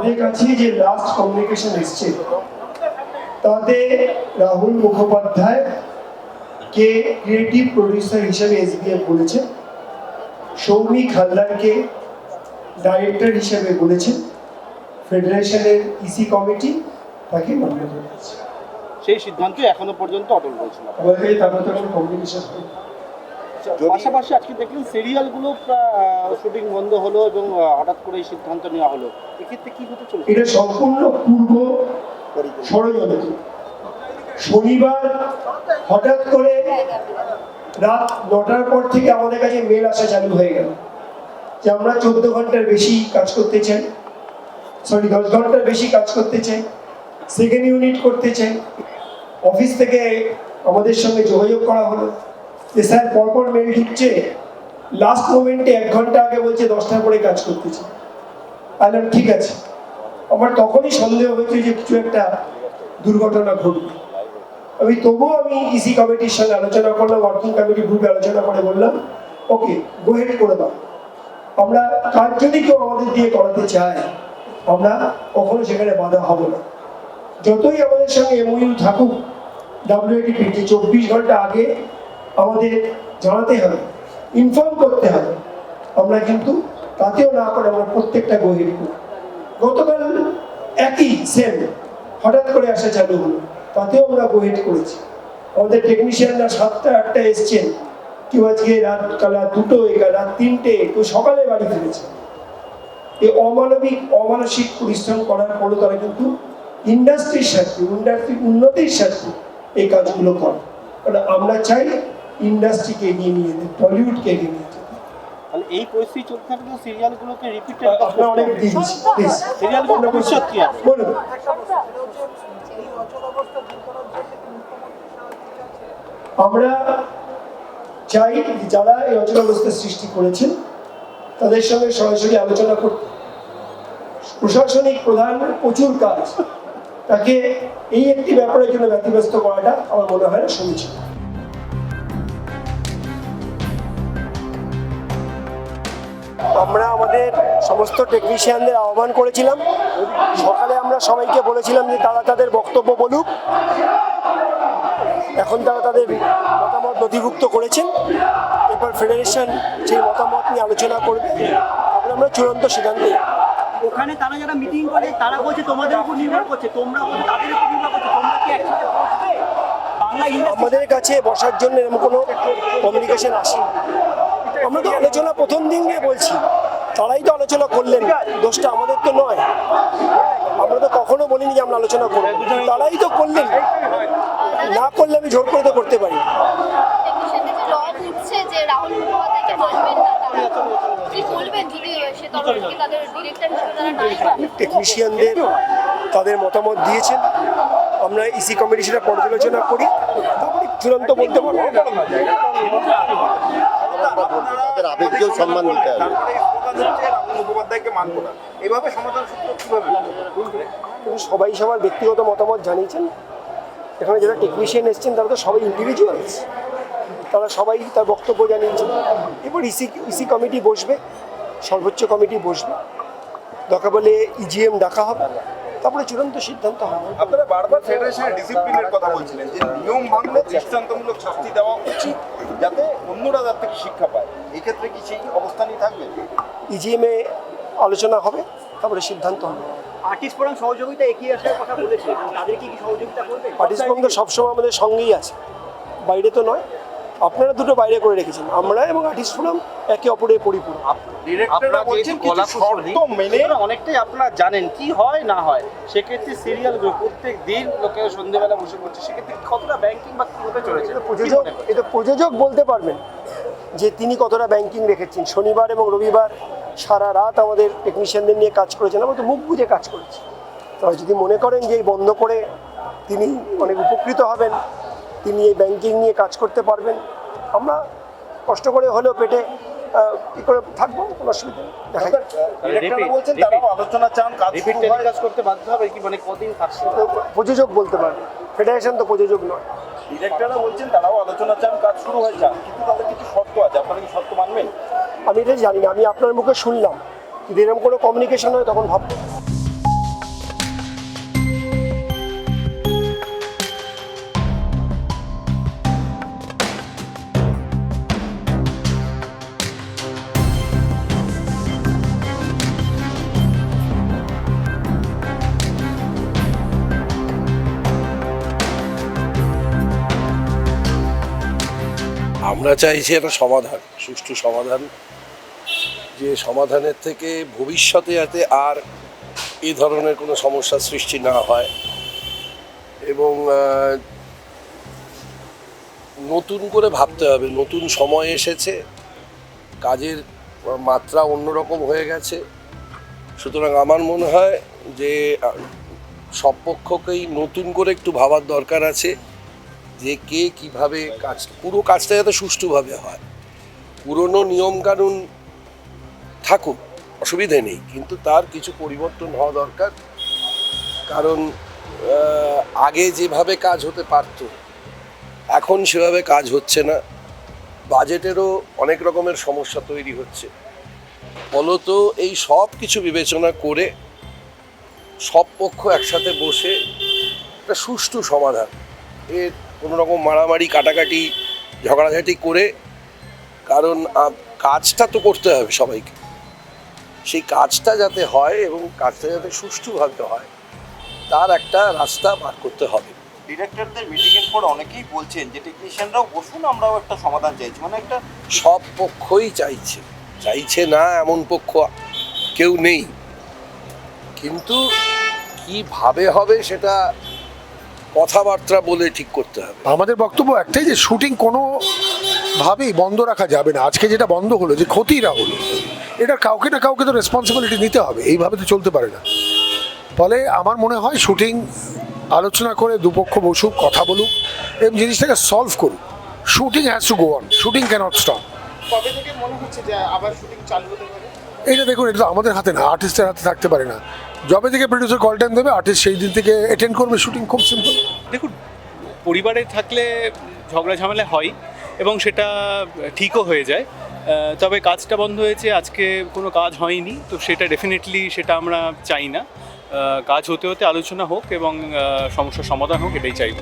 আমাদের কাছে যে লাস্ট কমিউনিকেশন এসছে তাতে রাহুল মুখোপাধ্যায় কে ক্রিয়েটিভ প্রডিউসার হিসেবে এসবিএফ বলেছেন সৌমিক হালদারকে ডাইরেক্টর হিসেবে বলেছেন ফেডারেশনের ইসি কমিটি তাকে মান্য করেছে সেই সিদ্ধান্ত এখনও পর্যন্ত অটল রয়েছে। আমাদের তার কমিউনিকেশন পাশাপাশি আজকে দেখলেন সিরিয়ালগুলো শুটিং বন্ধ হলো এবং হঠাৎ করে এই সিদ্ধান্ত নেওয়া হলো। এক্ষেত্রে কি হতে চলছে? এটা সম্পূর্ণ পূর্ব ষড়যন্ত্র। শনিবার হঠাৎ করে রাত নটার পর থেকে আমাদের কাছে মেল আসা চালু হয়ে গেল যে আমরা চোদ্দ ঘণ্টার বেশি কাজ করতে চাই। সরি দশ ঘণ্টার বেশি কাজ করতে চাই। সেকেন্ড ইউনিট করতে চাই। অফিস থেকে আমাদের সঙ্গে যোগাযোগ করা হলো। যে স্যার, পরপর মেল ঢুকছে লাস্ট মোমেন্টে এক ঘণ্টা আগে বলছে, দশটার পরে কাজ করতে চাই ঠিক আছে। আমার তখনই সন্দেহ হয়েছে যে কিছু একটা দুর্ঘটনা ঘটবে। আমি তবুও আমি ইসি কমিটির সঙ্গে আলোচনা করলাম ওয়ার্কিং কমিটি গ্রুপে আলোচনা করে বললাম ওকে গোহেড করে দাও। আমরা কাজ যদি কেউ আমাদের দিয়ে করাতে চায়, আমরা কখনো সেখানে বাধা হব না। যতই আমাদের সঙ্গে এমইউ থাকুক ডাব্লিউএডিপি যে চব্বিশ ঘণ্টা আগে আমাদের জানাতে হবে ইনফর্ম করতে হবে। আমরা কিন্তু তাতেও না করে আমরা প্রত্যেকটা গোহেড করি গতকাল একই সেম হঠাৎ করে আসা চালু হলো। তাতেও আমরা গোহেড করেছি। আমাদের টেকনিশিয়ানরা সাতটা আটটা এসছেন। কেউ আজকে রাত কালা দুটো রাত তিনটে, কেউ সকালে বাড়ি ফিরেছে। এই অমানবিক, অমানসিক পরিশ্রম করার পরও তারা কিন্তু ইন্ডাস্ট্রির স্বার্থে ইন্ডাস্ট্রির উন্নতির স্বার্থে এই কাজগুলো করে। কারণ আমরা চাই ইন্ডাস্ট্রিকে এগিয়ে নিয়ে যেতে টলিউডকে এগিয়ে নিয়ে যেতে। তাহলে এই পরিস্থিতি চলতে থাকলে সিরিয়ালগুলোকে রিপিটেড আপনারা অনেক প্লিজ সিরিয়ালগুলো ভবিষ্যৎ কি। আছে বলুন আমরা চাই যে যারা এই অচলাবস্থার সৃষ্টি করেছেন তাদের সঙ্গে সরাসরি আলোচনা করতে। প্রশাসনিক প্রধান প্রচুর কাজ। তাকে এই একটি ব্যাপারের জন্য ব্যতিব্যস্ত করাটা আমার মনে হয় না সমীচীন। আমরা আমাদের সমস্ত টেকনিশিয়ানদের আহ্বান করেছিলাম। সকালে আমরা সবাইকে বলেছিলাম যে তারা তাদের বক্তব্য বলুক। এখন তারা তাদের মতামত নথিভুক্ত করেছেন। এরপর ফেডারেশন যে মতামত নিয়ে আলোচনা করবে তারপরে আমরা চূড়ান্ত সিদ্ধান্তে। ওখানে তারা যারা মিটিং করে তারা বলছে তোমাদের উপর নির্ভর করছে তোমরা তাদের উপর নির্ভর করছে তোমরা কি একসাথে আমাদের কাছে বসার জন্য এরকম কোনো কমিউনিকেশন আসেনি। আমরা তো আলোচনা প্রথম দিন দিয়ে বলছি, তারাই তো আলোচনা করলেন, দোষটা আমাদের তো নয়। আমরা তো কখনো বলিনি যে আমরা আলোচনা করব। তারাই তো করলেন। না করলে আমি জোর করে তো করতে পারি। টেকনিশিয়ানদের তাদের মতামত দিয়েছেন। আমরা ইসি কমিটি সেটা পর্যালোচনা করি। চূড়ান্ত বলতে পারব। তাদের আবেগকেও সম্মান দিতে হবে। তারপরে এই স্লোগান হচ্ছে রাহুল মুখোপাধ্যায়কে মানবো না। এভাবে সমাধান সূত্র কীভাবে সবাই সবার ব্যক্তিগত মতামত জানিয়েছেন। এখানে যারা টেকনিশিয়ান এসছেন তারা তো সবাই ইন্ডিভিজুয়ালস তারা সবাই তার বক্তব্য জানিয়েছেন। এবার ইসি ইসি কমিটি বসবে সর্বোচ্চ কমিটি বসবে। দরকার বলে ইজিএম ডাকা হবে তারপরে চূড়ান্ত সিদ্ধান্ত হবে। আপনারা বারবার ফেডারেশনের ডিসিপ্লিনের কথা বলছিলেন যে নিয়ম ভাঙলে দৃষ্টান্তমূলক শাস্তি দেওয়া উচিত যাতে অন্যরা তার থেকে শিক্ষা পায়। এই ক্ষেত্রে কি সেই অবস্থানই থাকবে? ইজিএমে আলোচনা হবে তারপরে সিদ্ধান্ত হবে। আর্টিস্ট ফোরাম সহযোগিতা এগিয়ে আসার কথা বলেছে তাদের কি কি সহযোগিতা করবে? পার্টিসিপেন্ট তো সবসময় আমাদের সঙ্গেই আছে বাইরে তো নয়। আপনারা দুটো বাইরে করে রেখেছেন আমরা এবং আর্টিস্ট ফোরাম একে অপরের পরিপূরক। ডিরেক্টররা বলছেন কিছু শর্ত মেনে অনেকটাই আপনারা জানেন কি হয় না হয়। সেক্ষেত্রে সিরিয়ালগুলো প্রত্যেক দিন লোকে সন্ধ্যেবেলা বসে করছে সেক্ষেত্রে কতটা ব্যাংকিং বা কি হতে চলেছে? এটা প্রযোজক এটা প্রযোজক বলতে পারবেন। যে তিনি কতটা ব্যাংকিং রেখেছেন। শনিবার এবং রবিবার সারা রাত আমাদের টেকনিশিয়ানদের নিয়ে কাজ করেছেন। আমরা তো মুখ বুঝে কাজ করেছি। তবে যদি মনে করেন যে এই বন্ধ করে তিনি অনেক উপকৃত হবেন তিনি এই ব্যাংকিং নিয়ে কাজ করতে পারবেন আমরা কষ্ট করে হলেও পেটে ই করে থাকব কোনো অসুবিধা নেই। কি মানে প্রযোজক বলতে পারবে ফেডারেশন তো প্রযোজক নয়। ডিরেক্টররা বলছেন তারাও আলোচনা চান, কাজ শুরু হয়ে যান কিন্তু তাদের কিছু শর্ত আছে। আপনারা কি শর্ত মানবেন? আমি এটাই জানি না, আমি আপনার মুখে শুনলাম। যদি এরকম কোনো কমিউনিকেশন হয়, তখন ভাববো। আমরা চাইছি একটা সমাধান, সুষ্ঠু সমাধান, যে সমাধানের থেকে ভবিষ্যতে যাতে আর এ ধরনের কোনো সমস্যার সৃষ্টি না হয় এবং নতুন করে ভাবতে হবে, নতুন সময় এসেছে, কাজের মাত্রা অন্যরকম হয়ে গেছে। সুতরাং আমার মনে হয় যে সব পক্ষকেই নতুন করে একটু ভাবার দরকার আছে। যে কে কীভাবে কাজ পুরো কাজটা যাতে সুষ্ঠুভাবে হয়। পুরনো নিয়মকানুন থাকুক, অসুবিধে নেই, কিন্তু তার কিছু পরিবর্তন হওয়া দরকার। কারণ আগে যেভাবে কাজ হতে পারতো, এখন সেভাবে কাজ হচ্ছে না। বাজেটেরও অনেক রকমের সমস্যা তৈরি হচ্ছে। ফলত এই সব কিছু বিবেচনা করে সব পক্ষ একসাথে বসে একটা সুষ্ঠু সমাধান। এর কোনো রকম মারামারি কাটাকাটি ঝগড়াঝাটি করে কারণ কাজটা তো করতে হবে সবাইকে। সেই কাজটা যাতে হয় এবং কাজটা যাতে সুষ্ঠুভাবে হয় তার একটা রাস্তা বার করতে হবে। ডিরেক্টরদের মিটিং এর পর অনেকেই বলছেন যে টেকনিশিয়ানরাও বসুন আমরাও একটা সমাধান চাইছি। মানে একটা সব পক্ষই চাইছে। চাইছে না এমন পক্ষ কেউ নেই। কিন্তু কীভাবে হবে সেটা কথাবার্তা বলে ঠিক করতে হবে। আমাদের বক্তব্য একটাই যে শুটিং কোনো ভাবেই বন্ধ রাখা যাবে না। আজকে যেটা বন্ধ হলো যে ক্ষতিটা হলো এটা কাউকে না কাউকে তো রেসপন্সিবিলিটি নিতে হবে। এইভাবে তো চলতে পারে না। ফলে আমার মনে হয় শুটিং আলোচনা করে দুপক্ষ বসুক কথা বলুক এবং জিনিসটাকে সলভ করুক। Shooting has to go on shooting cannot stop কবে থেকে মনে হচ্ছে যে আবার শুটিং চালু হতে পারে? এটা দেখুন, এটা আমাদের হাতে না আর্টিস্টের হাতে থাকতে পারে না। যবে থেকে প্রডিউসার কল টাইম দেবে আর্টিস্ট সেই দিন থেকে অ্যাটেন্ড করবে শুটিং খুব সিম্পল দেখুন, পরিবারে থাকলে ঝগড়া ঝামেলা হয় এবং সেটা ঠিকও হয়ে যায়। তবে কাজটা বন্ধ হয়েছে, আজকে কোনো কাজ হয়নি, তো সেটা ডেফিনেটলি সেটা আমরা চাই না। কাজ হতে হতে আলোচনা হোক এবং সমস্যার সমাধান হোক, এটাই চাইব।